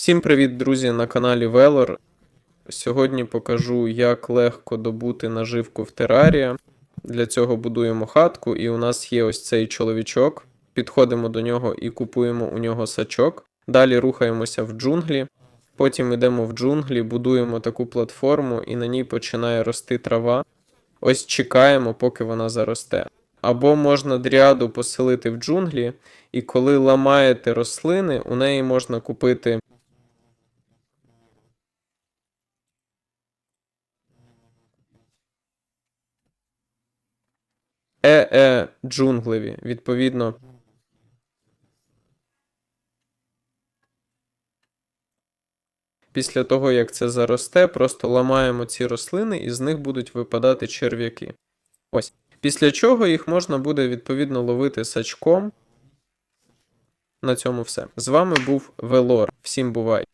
Всім привіт, друзі, на каналі Велор. Сьогодні покажу, як легко добути наживку в терарія. Для цього будуємо хатку, і у нас є ось цей чоловічок. Підходимо до нього і купуємо у нього сачок. Далі рухаємося в джунглі. Потім йдемо в джунглі, будуємо таку платформу, і на ній починає рости трава. Ось чекаємо, поки вона заросте. Або можна дріаду поселити в джунглі, і коли ламаєте рослини, у неї можна купити е-е джунглеві, відповідно. Після того, як це заросте, просто ламаємо ці рослини, і з них будуть випадати черв'яки. Ось. Після чого їх можна буде відповідно ловити сачком. На цьому все. З вами був Велор. Всім бувай!